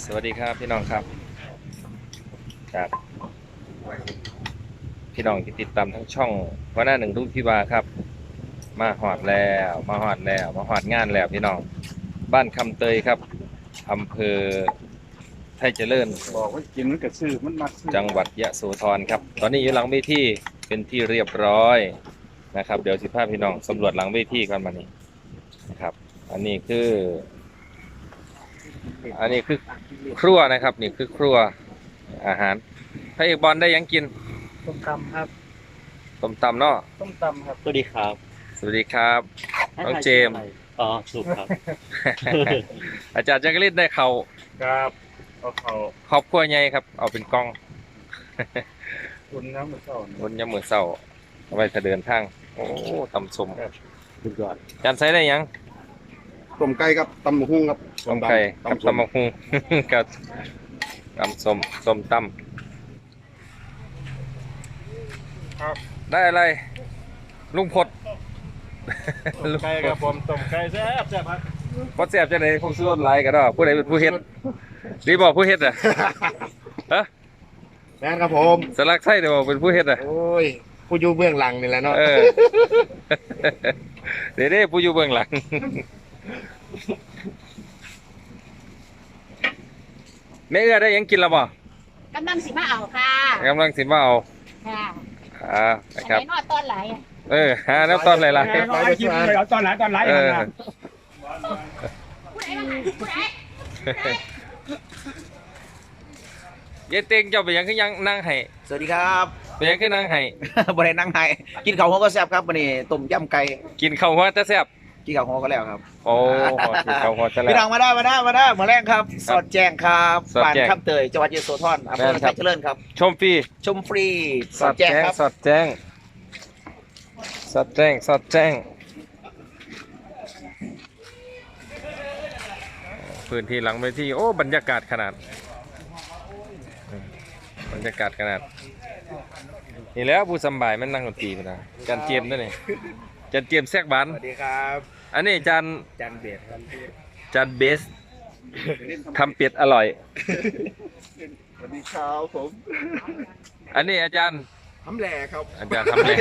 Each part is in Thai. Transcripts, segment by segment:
สวัสดีครับพี่น้องครับจากพี่น้องที่ติดตามทั้งช่องวันหน้าหนึ่งรุ่งพิวาครับ มาหอดแล้วมาหอดแล้วมาหอดงานแล้วพี่น้องบ้านคำเตยครับอำเภอไทยเจริญ บอกว่ากินมันกระซื้อมันมักซื้อจังหวัดยะโสธรครับ ตอนนี้อยู่หลังเวทีเป็นที่เรียบร้อยนะครับ เดี๋ยวสิพาพี่น้องสำรวจหลังเวทีกันมานี่นะครับ อันนี้คือ อันนี้คือครัวนะครับนี่คือครัวอาหารพระเอกบอลได้หยังกินต้มตำครับต้มตำเนาะต้มตำครับสวัสดีครับสวัสดีครับน้องเจมส์อ๋อถูกครับ อาจารย์จักริดได้เขาครับเอาเขาครอบครัวใหญ่ครับ เอาเป็นกล้องคุณน้ำมันเศร้าบนยามมือเศร้าเอาไว้ถ้าเดินทาง โอ้ตำสมสุดยอดอาจารย์ใส่ได้หยังต้มไก่กับตำบักหุ่งครับ ต้มไก่กับตำมะฮุงกับตำส้มส้มตำได้อะไร ลุงพดต้มไก่ครับผมต้มไก่แซ่บแซ่บครับพดเสียบจะไหนผมซื้อรถไลน์ก็ได้ผู้ใดเป็นผู้เฮ็ดรีบอกผู้เฮ็ดอะฮะแม่นครับผมสลักไส้เดี๋ยวบอกเป็นผู้เฮ็ดอะโอ้ยผู้อยู่เบื้องหลังนี่แหละเนาะเออเดี๋ยวเด้ผู้อยู่เบื้องหลัง แม่เอื้อได้หยังกินแล้วบ่กำลังสิมาเอาค่ะกำลังสิมาเอาค่ะอ่านะครับไหนนอดตอนไหลอะเออหาแล้วตอนอะไรล่ะแม่ร้อยกินเลยเอาตอนไหนตอนไหนเออนะผู้ใดมาหาผู้ใดยายเต็งเจ้าไปยังคือยังนั่งให้สวัสดีครับ ไปยังคือนั่งให้บริเวณนั่งไห้กินข้าวหัวก็แซ่บครับวันนี้ต้มยำไก่กินข้าวหัวจะแซ่บ กินข้าวหัวก็แล้วครับ โอ้กินข้าวหัวจะแล้พี่น้องวมาได้มาได้มาได้มาแรงครับ สอดแจ้งครับสอดบ้านแจ้งคำเตยจังหวัดยโสธรอำเภอแม่นคไทรับ ยเจริญครับ ชมฟรีชมฟรีสอดแจ้งครับ สอดแจ้งสอดแจ้งสอดแจ้ง พื้นที่หลังเวทีโอ้บรรยากาศขนาดอืมบรรยากาศขนาด นี่แหล้วผู้สำบายมันนั่งดนตรีพุ่นนะจันเจียมด้วยนี่ จันเจียมแซกบานสวัสดีครับอันนี้จันจันเบียดครับจันเบสทำเป็ดอร่อย สวัสดีครับผม อันนี้อาจารย์ทำแหล่ครับ อาจารย์ทำเลย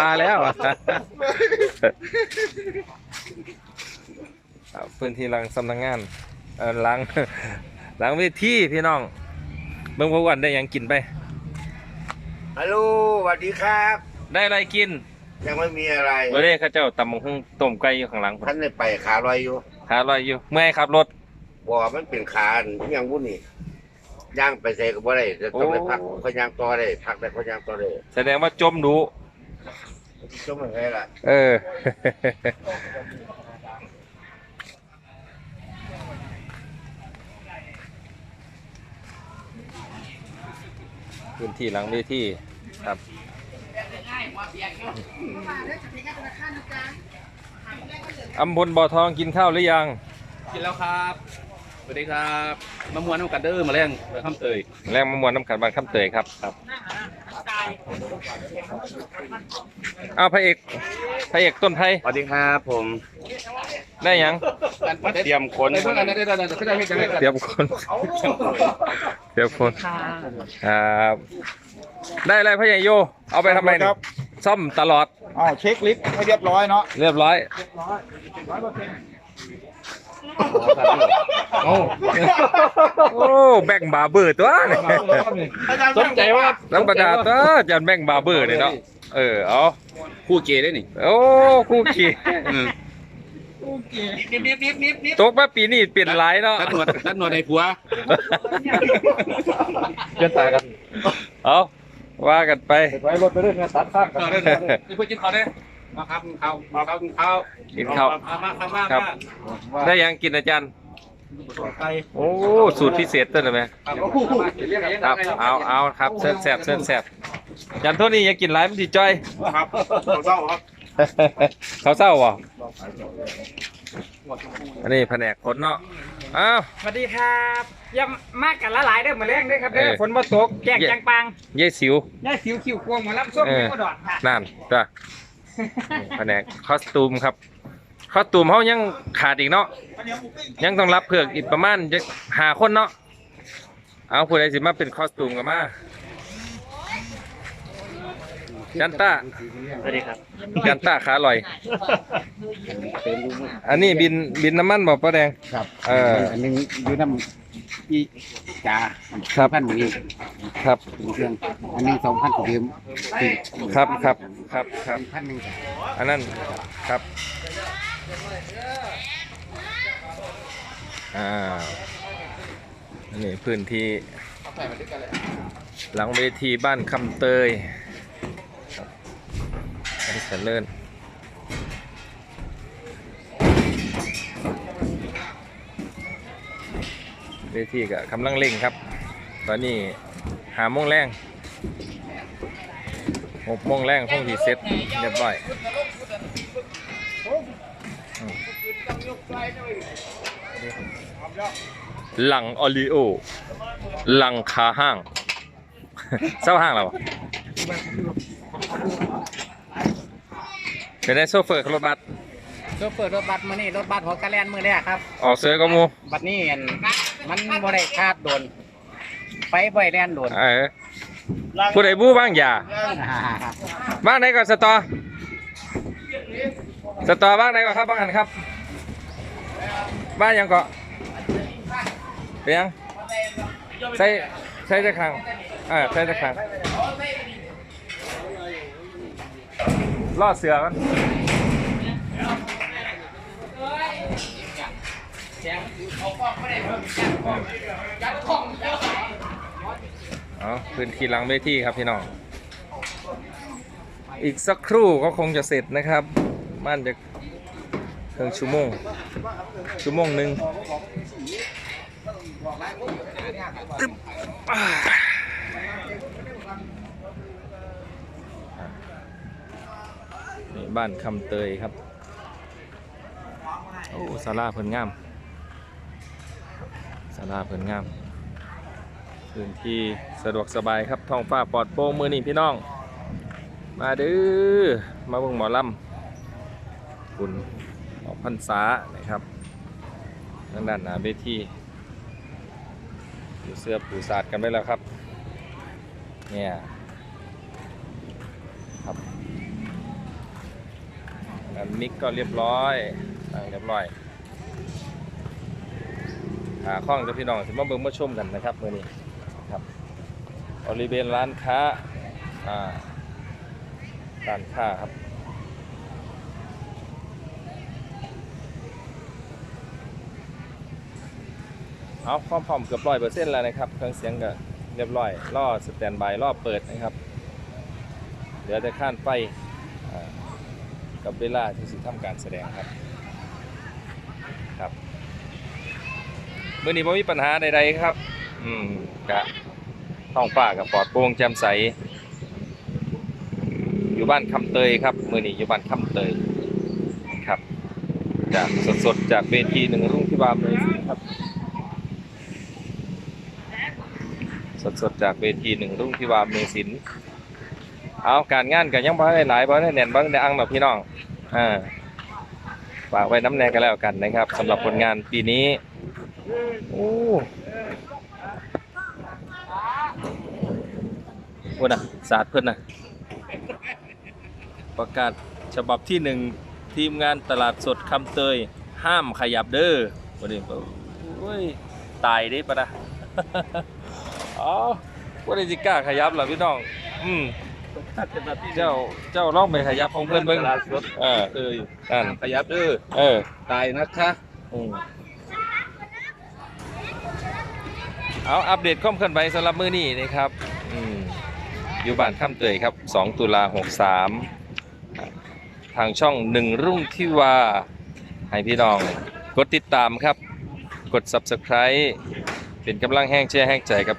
มาแล้วอะครับพื้นที่หลังสำนักงานเออหลังหลังเวทีพี่น้องเบิ่งพวกวันได้หยังกินไปฮัลโหลสวัสดีครับ ได้อะไรกิน ยังไม่มีอะไรเมื่อนี้ข้าเจ้าตำบักหุ่งต้มไก่อยู่ข้างหลังผมท่านได้ไปขาลอยอยู่หาอร่อยอยู่เมื่อยขับรถบ่มันเป็นขาอันยังวุ่นนี่ย่างไปใส่ก็บ่ได้จะต้องไปพักพยางต่อได้พักได้พยางต่อได้แสดงว่าจมดู จมอะไรล่ะเออ พื้นที่หลังเวทีครับ อำพลบ่อทองกินข้าวหรือยัง กินแล้วครับสวัสดีครับมะม่วนน้ำกัดเดอร์มาแรงไปข้ามเตยแรงมะม่วนน้ำขันบานข้ามเตยครับครับอ้าวพระเอกพระเอกต้นไทยสวัสดีครับผมได้ยังเตรียมคนเตรียมคนเตรียมคนครับได้อะไรพ่อใหญ่โย เอาไปทำไมเนี่ย ซ่อมตลอดอ๋อเช็คลิสต์ให้เรียบร้อยเนาะเรียบร้อยโอ้โอ้แบ่งบาเบอร์ตัวนี่สนใจว่าธรรมดาตัวจันแบ่งบาเบอร์นี่เนาะเออเอาคู่เกย์ได้นี่โอ้คู่ขี่นิบนิบนิบนิบนิบตกมาปีนี้เปลี่ยนหลายเนาะตัดหนวดตัดหนวดในผัวเกินตายกันเอา ว่ากันไปไว้รถไปเรื่อยตัดข้างกันข้าวได้เลยนี่เพื่อกินข้าวได้มาครับข้าวข้าวข้าวกินข้าวมามาครับมาครับมาได้ยังกินอาจารย์ไก่โอ้สูตรพิเศษต้นเลยไหมครับคู่คู่เรียกอะไรครับเอาเอาครับเส้นแสบเส้นแสบอาจารย์โทษนี่ยังกินหลายมันสิจ้อยครับเศร้าครับเขาเศร้าว่ะอันนี้แผนกคนเนาะ อ้าว สวัสดีครับอย่ามากันละหลายเด้อมาแรงเด้อครับเด้อเออฝนบ่ตกแจกจังปังเย้สิว ย่าสิวคิวควงหมารับส้มเออ ไม่ก็ดอดค่ะนั่นจ้ะแผนกคอสตูมครับ คอสตูมเฮายังขาดอีกเนาะ ยังต้องรับเผือกอีกประมาณจะหาคนเนาะ เอาผู้ใดสิมาเป็นคอสตูมกันมา จันต้าสวัสดีครับ จันต้าขาลอย อันนี้บินบินน้ำมันบอกป้าแดง ครับเอออันหนึงอยู่น้ำอีจ่าครับพันหมือครับถึงเครื่องอันหนึงสองพันกว่าเดิมครับครับครับครับพันหนึ่งอันนั้นครับอ่าอันนี้พื้นที่หลังเวทีบ้านคำเตยครับ อันนี้เจริญเวทีก็กำลังเร่งครับ ตอนนี้หาโมงแรงหกโมงแรงคงทีเสร็จเรียบร้อยหลังออริโอหลังคาห้างเศร้าห้างแล้วอ เป็นไงโซเฟอร์ขับรถบัสโซเฟอร์รถบัสมื้อนี้รถบัสหัวกะแลนมื้อแรกครับ ออกเสือก็มูบัดนี้อันมันบ่ได้คาดโดนไปบ่ได้แล่นโดนเออผู้ใดบู้บ้างอย่าบ้างไหนก่อนสตอ สตอบ้างไหนก่อนครับบ้างหันครับ บ้านยังเกาะเป็นยังใส่ใส่จะครังอ่าใส่จะครัง ล่อเสือกันเอ๋อพื้นที่หลังเวทีครับพี่น้อง อีกสักครู่ก็คงจะเสร็จนะครับมันจะครึ่งชั่วโมงชั่วโมงหนึ่ง บ้านคำเตยครับ โอ้ศาลาเพิ่นงามศาลาเพิ่นงามพื้นที่สะดวกสบายครับท้องฟ้าปลอดโปร่งมือนี่พี่น้อง มาด้อมาเบิ่งหมอลำคุณออกพรรษานะครับทางด้านหน้าเวทีอยู่เสื้อผูสาดกันไปแล้วครับ เนี่ยครับ มิกก็เรียบร้อยตั้งเรียบร้อยหาข้องกับพี่น้องสิมาเบิ่งมาชมกันนะครับมื้อนี้ครับบริเวณร้านค้าอ่าการค่าครับเอาความพร้อมเกือบร้อยเปอร์เซ็นต์แล้วนะครับเครื่องเสียงก็เรียบร้อยล่อสแตนบายล่อเปิดนะครับเหลือแต่ข้านไฟ กับเวลาที่สิทำการแสดงครับครับเมื่อนี้ไม่มีปัญหาใดๆครับ อืมกะท้องฟ้ากับปลอดโปร่งแจ่มใส อยู่บ้านคำเตยครับเมื่อนี้อยู่บ้านคำเตยครับ จากสดๆจากเวทีหนึ่งรุ่งที่บามเลยครับสดๆจากเวทีหนึ่งรุ่งที่วามเมสิน เอาการงานกันยังบ่ได้หลายบ่ได้แน่นบ่ได้อังดอกพี่น้องอ่าฝากไว้น้ำแน่กันแล้วกันนะครับสำหรับผลงานปีนี้โอ้โหนะศาสตร์เพิ่นนะประกาศฉบับที่หนึ่งทีมงานตลาดสดคำเตย ห้ามขยับเด้อวันนี้โอ้ยตายเด้ปะนะอ๋อว่าได้จิก้าขยับเหรอพี่น้อง อืม เจ้าเจ้าลองไปขยับของเพื่อนเบิ่งตลาดสดเออเอ้ยนั่นขยับเด้อเออตายนะคะอืมเอาอัปเดตข้อมเคลื่อนไหวสำหรับมือนี้นะครับอืมอยู่บ้านข้ามเตยครับ 2 ตุลา63 ทางช่องหนึ่งรุ่งที่วาให้พี่น้อง กดติดตามครับ กด Subscribe เป็นกำลังแห้งแช่แห้งใจกับ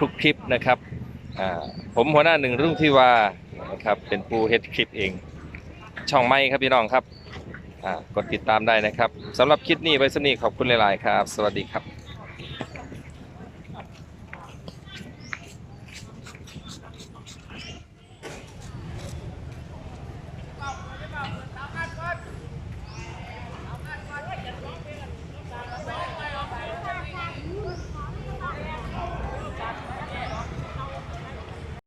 ทุกๆคลิปนะครับอ่า ผมหัวหน้าหนึ่งรุ่งที่วานะครับเป็นผู้เฮ็ดคลิปเอง ช่องไม่ครับพี่น้องครับกดติดตามได้นะครับสำหรับคลิปนี้ไว้สำนีขอบคุณหลาย ๆ ครับ สวัสดีครับ